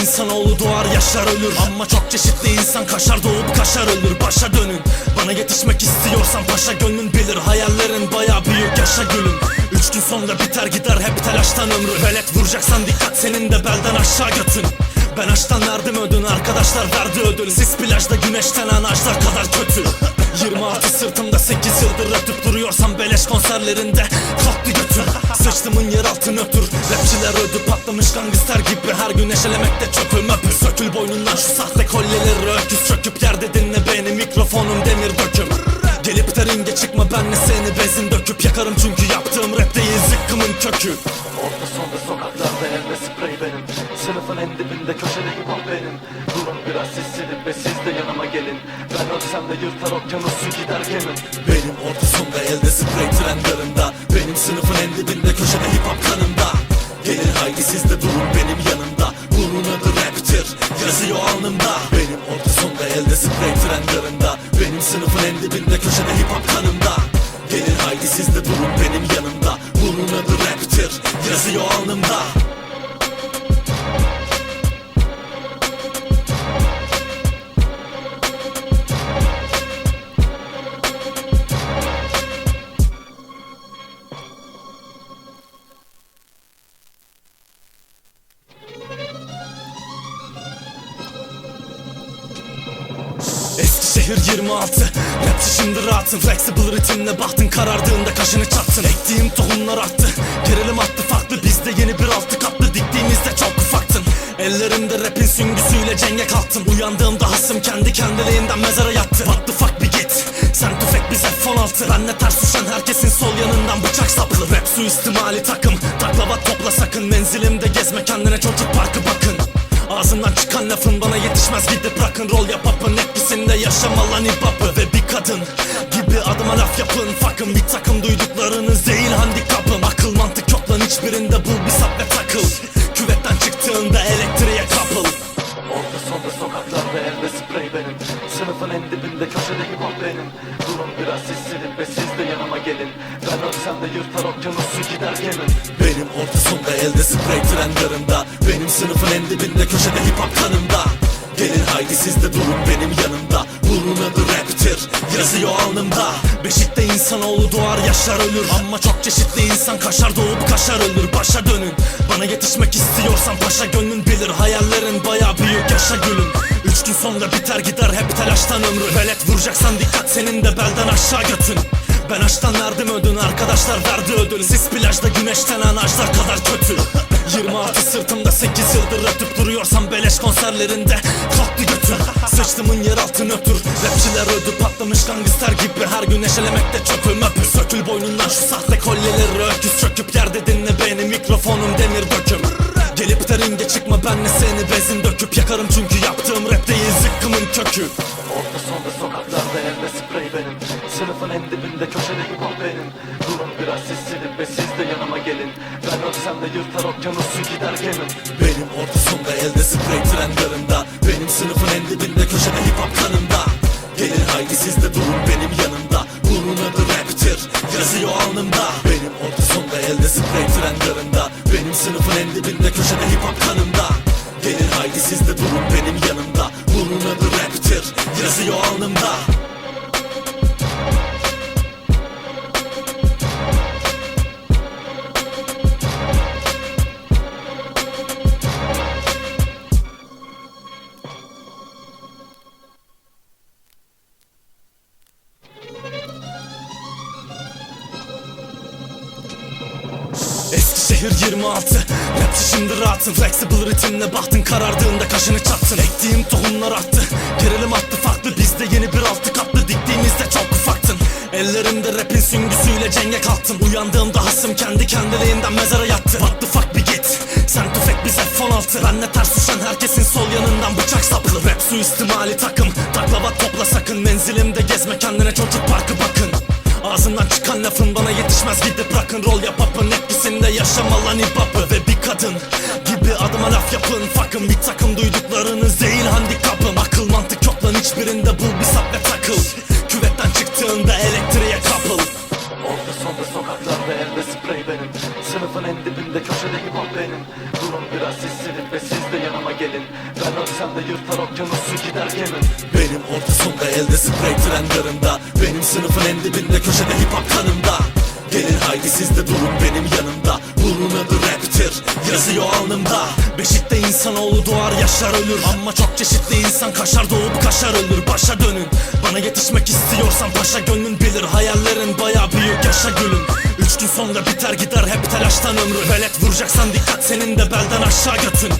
insanoğlu doğar yaşar ölür. Ama çok çeşitli insan kaşar doğup kaşar ölür. Başa dönün. Bana yetişmek istiyorsan paşa gönlün bilir. Hayallerin baya büyük yaşa gülüm. Üç gün sonra biter gider hep telaştan ömrü. Velet vuracaksan dikkat senin de belden aşağı götün. Ben aşktan verdim ödün arkadaşlar verdi ödül. Siz plajda güneşlenen ağaçlar kadar kötü. 26 sırtımda 8 yıldır ötüp duruyorsam beleş konserlerinde kalktı götür. Sıçtımın yer altı nötr Rapçiler ödü patlamış gangster gibi Her gün neşelemekte çöpüm öpür Sökül boynundan şu sahte kolyeleri öküz Çöküp yerde dinle beni mikrofonum demir döküm. Gelip de ringe çıkma benle seni benzin döküp Yakarım çünkü yaptığım rap değil zıkkımın kökü. Orta sonda sokaklarda elde sprey benim. Sınıfın en dibinde köşede hip hop benim. Durun biraz sessizlik ve siz de yanıma gelin. Ben ölsem de yırtar okyanusu gider gemim Benim orta sonda elde sprey trendlerinde Benim sınıfın en dibinde köşede hip hop kanımda Gelin haydi siz de durun benim yanımda? Bunun adı raptir yazıyor alnımda. Benim orta sonda elde sprey trendlerinde Benim sınıfın en dibinde köşede hip hop kanımda. Gelin haydi siz de durun benim yanımda? Bunun adı raptir yazıyor alnımda Eskişehir 26 Rapçi şimdi rahatın Flexible ritimle bahtın karardığında kaşını çattın Ektiğim tohumlar arttı Gerilim attı farklı. Bizde yeni bir altı katlı. Diktiğimizde çok ufaktın. Ellerimde rapin süngüsüyle cenge kalktım Uyandığımda hasım kendi kendiliğinden mezara yattı. What the fuck bir git. Sen tüfek biz F-16 Benle ters düşen herkesin sol yanından bıçak saplı. Rap suistimali takım. Taklavat topla sakın. Menzilimde gezme kendine çocuk parkı bakın. Ağzından çıkan lafın bana yetişmez. Gidip rock'n'roll yap up'ın etkisinde yaşama lan hip hop'ı Ve bir kadın gibi adıma laf yapın. Fuck'ın bir takım duyduklarınız değil handikapım. Akıl mantık yok lan hiçbirinde bul bir sap ve takıl. Küvetten çıktığında elektriğe kapıl. Orta sonda sokaklarda elde sprey benim. Sınıfın en dibinde köşede hip hop benim. Durun biraz sessizlik ve siz de yanıma gelin. Ben ölsem de yırtar okyanusu gider gemim Benim orta sonda elde sprey trendlerinde Benim sınıfın en dibinde köşede hip hop kanımda. Gelin haydi siz de durun benim yanımda Bunun adı raptir. Yazıyor alnımda. Beşikte insanoğlu doğar yaşar ölür. Ama çok çeşitli insan kaşar doğup kaşar ölür. Başa dönün. Bana yetişmek istiyorsan paşa gönlün bilir. Hayallerin baya büyük yaşa gülüm. Üç gün sonra biter gider hep telaştan ömrü Velet vuracaksan dikkat senin de belden aşağı götün. Ben aşktan verdim ödün arkadaşlar verdi ödül Siz plajda güneşlenen ağaçlar kadar kötü 26 sırtımda 8 yıldır ötüp duruyorsam beleş konserlerinde kalktı götür. Sıçtımın yer altı nötr Rapçiler ödü patlamış gangster gibi Her gün neşelemekte çöpüm öpür. Sökül boynundan şu sahte kolyeleri öküz Çöküp yerde dinle beni mikrofonum demir döküm. Gelip de ringe çıkma benle seni bezin döküp Yakarım çünkü yaptığım rap değil zıkkımın kökü. Orta sonda sokaklarda elde sprey benim. Sınıfın en dibinde köşede hip hop benim Ben ölsem de yırtar okyanusu gider gemim Benim orta sonda elde sprey trendlerinde Benim sınıfın en dibinde köşede hip hop kanımda Gelin haydi siz de durun benim yanımda. Bunun adı raptir yazıyor alnımda. Benim orta sonda elde sprey trendlerinde Benim sınıfın en dibinde köşede hip hop kanımda Eskişehir 26 Rapçi şimdi rahatın Flexible ritimle bahtın karardığında kaşını çattın. Ektiğim tohumlar arttı Gerilim attı farklı. Bizde yeni bir altı katlı Diktiğimizde çok ufaktın. Ellerimde rapin süngüsüyle cenge kalktım. Uyandığımda hasım kendi kendiliğinden mezara yattı. What the fuck bir git. Sen tüfek biz F-16 Benle ters düşen herkesin sol yanından bıçak saplı. Rap suistimali takım Taklavat topla sakın. Menzilimde gezme kendine çocuk parkı bakın Ağzından çıkan lafın bana yetişmez. Gidip rock'n'roll yap up'ın etkisinde yaşama lan hip Ve bir kadın gibi adıma laf yapın. Fuck'ın bir takım duyduklarınız değil handikapım. Akıl mantık yok hiçbirinde bul bir sap ve takıl. Küvetten çıktığında elektriğe kapıl. Orta sonda sokaklarda elde sprey benim. Sınıfın en dibinde köşede hip hop benim. Durun biraz sessizlik ve siz de yanıma gelin. Ben ölsem de yırtar okyanusu gider gemim Benim orta sonda elde sprey tren garında Benim sınıfın en dibinde köşede hip hop kanımda. Gelin haydi siz de durun benim yanımda. Bunun adı raptir yazıyor alnımda. Beşikte insanoğlu doğar yaşar ölür. Ama çok çeşitli insan kaşar doğup kaşar ölür. Başa dönün. Bana yetişmek istiyorsan paşa gönlün bilir. Hayallerin baya büyük yaşa gülüm Üç gün sonra biter gider hep telaştan ömrü Velet vuracaksan dikkat senin de belden aşağı götün